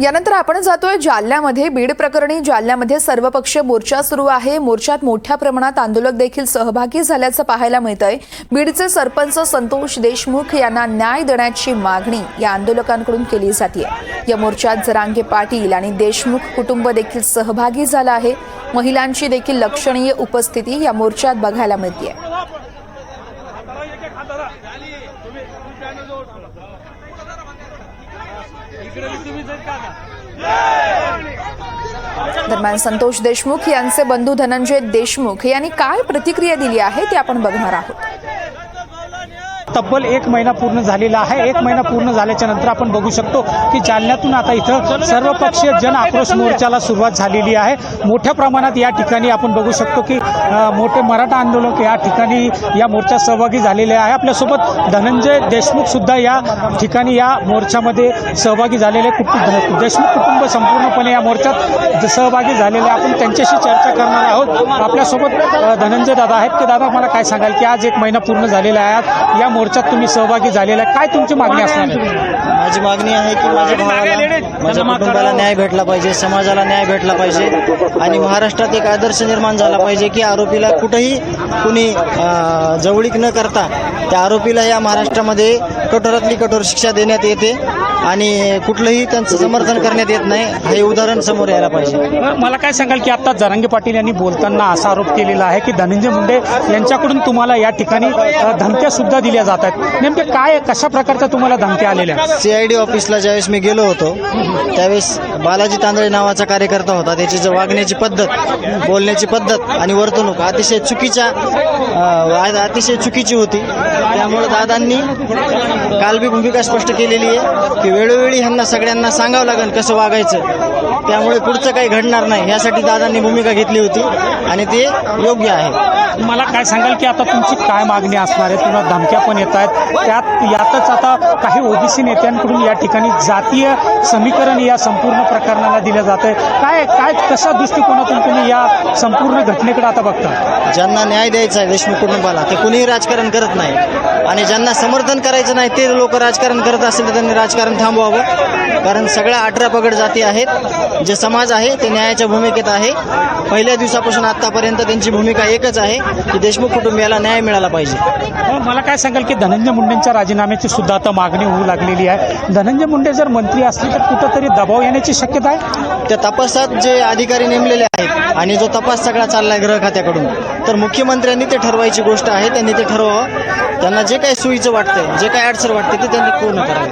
यानंतर आपण जातोय जालन्यामध्ये. बीड प्रकरणी जालन्यामध्ये सर्वपक्षीय मोर्चा सुरू आहे. मोर्चात मोठ्या प्रमाणात आंदोलक देखील सहभागी झाल्याचं पाहायला मिळतंय. बीडचे सरपंच संतोष देशमुख यांना न्याय देण्याची मागणी या आंदोलकांकडून केली जाते या मोर्चात जरांगे पाटील आणि देशमुख कुटुंब देखील सहभागी झालं आहे. महिलांची देखील लक्षणीय उपस्थिती या मोर्चात बघायला मिळते दरम्यान संतोष देशमुख यांचे बंधू धनंजय देशमुख यांनी काय प्रतिक्रिया दिली आहे ते आपण बघणार आहोत. तब्बल एक महिना पूर्ण झालेला आहे. एक महिना पूर्ण झाल्याच्यानंतर आपण बघू शकतो की जालन्यातून आता इथं सर्वपक्षीय जन आक्रोश मोर्चाला सुरुवात झालेली आहे. मोठ्या प्रमाणात या ठिकाणी आपण बघू शकतो की मोठे मराठा आंदोलक या ठिकाणी या मोर्चात सहभागी झालेले आहे. आपल्यासोबत धनंजय देशमुख सुद्धा या ठिकाणी या मोर्चामध्ये सहभागी झालेले कुटुंब देशमुख कुटुंब संपूर्णपणे या मोर्चात सहभागी झालेले. आहे. आपण त्यांच्याशी चर्चा करणार आहोत. आपल्यासोबत धनंजय दादा आहेत. की दादा मला काय सांगाल की आज एक महिना पूर्ण झालेला आहे. या मोर्चात तुम्ही सहभागी झालेला आहे. काय तुमची मागणी असणार आहे? माझी मागणी आहे की माझ्या भावाला माझ्या कुटुंबाला न्याय भेटला पाहिजे समाजाला न्याय भेटला पाहिजे. आणि महाराष्ट्रात एक आदर्श निर्माण झाला पाहिजे की आरोपीला कुठंही कुणी जवळीक न करता त्या आरोपीला या महाराष्ट्रामध्ये कठोरातली कठोर शिक्षा देण्यात येते आणि कुठलंही त्यांचं समर्थन करण्यात येत नाही हे उदाहरण समोर यायला पाहिजे. मला काय सांगाल की आता जरांगे पाटील यांनी बोलताना असा आरोप केलेला आहे की धनंजय मुंडे यांच्याकडून तुम्हाला या ठिकाणी धमक्या सुद्धा दिल्या जात आहेत. नेमके काय कशा प्रकारच्या तुम्हाला धमक्या आलेल्या? आहेत? सी आय डी ऑफिसला ज्यावेळेस मी गेलो होतो त्यावेळेस बालाजी तांदळे नावाचा कार्यकर्ता होता. त्याची जी वागण्याची पद्धत बोलण्याची पद्धत आणि वर्तणूक अतिशय चुकीच्या अतिशय चुकीची होती. त्यामुळे दादांनी काल बी भूमिका स्पष्ट केलेली आहे की वेळोवेळी ह्यांना सगळ्यांना सांगावं लागेल कसं वागायचं. त्यामुळे पुढचं काही घडणार नाही. यासाठी दादांनी भूमिका घेतली होती आणि ते योग्य आहे. मला काय सांगाल की आता तुमची काय मागणी असणार आहे? तुम्हाला धमक्या पण येत आहेत. त्यात यातच आता काही ओबीसी नेत्यांकडून या ठिकाणी जातीय समीकरण या संपूर्ण प्रकरणाला दिलं जात आहे. काय काय कशा दृष्टिकोनातून तुम्ही या संपूर्ण घटनेकडे आता बघता? ज्यांना न्याय द्यायचा आहे देशमुख कुटुंबाला ते कुणीही राजकारण करत नाही. आणि ज्यांना समर्थन करायचं नाही ते लोक राजकारण करत असेल तर त्यांनी राजकारण थांबवावं. कारण सगळ्या अठरा पगड जाती आहेत. जे समाज आहे ते न्यायाच्या भूमिकेत आहे. पहिल्या दिवसापासून आतापर्यंत त्यांची भूमिका एकच आहे की देशमुख कुटुंबियाला न्याय मिळाला पाहिजे. मग मला काय सांगाल की धनंजय मुंडेंच्या राजीनाम्याची सुद्धा आता मागणी होऊ लागलेली आहे. धनंजय मुंडे जर मंत्री असले तर कुठंतरी दबाव येण्याची शक्यता आहे? त्या तपासात जे अधिकारी नेमलेले आहेत आणि जो तपास सगळा चाललाय गृह खात्याकडून तर मुख्यमंत्र्यांनी ते ठरवायची गोष्ट आहे त्यांनी ते ठरवावं. त्यांना जे काही सोयीचं वाटतंय जे काही अडचण वाटते ते त्यांनी पूर्ण करावं.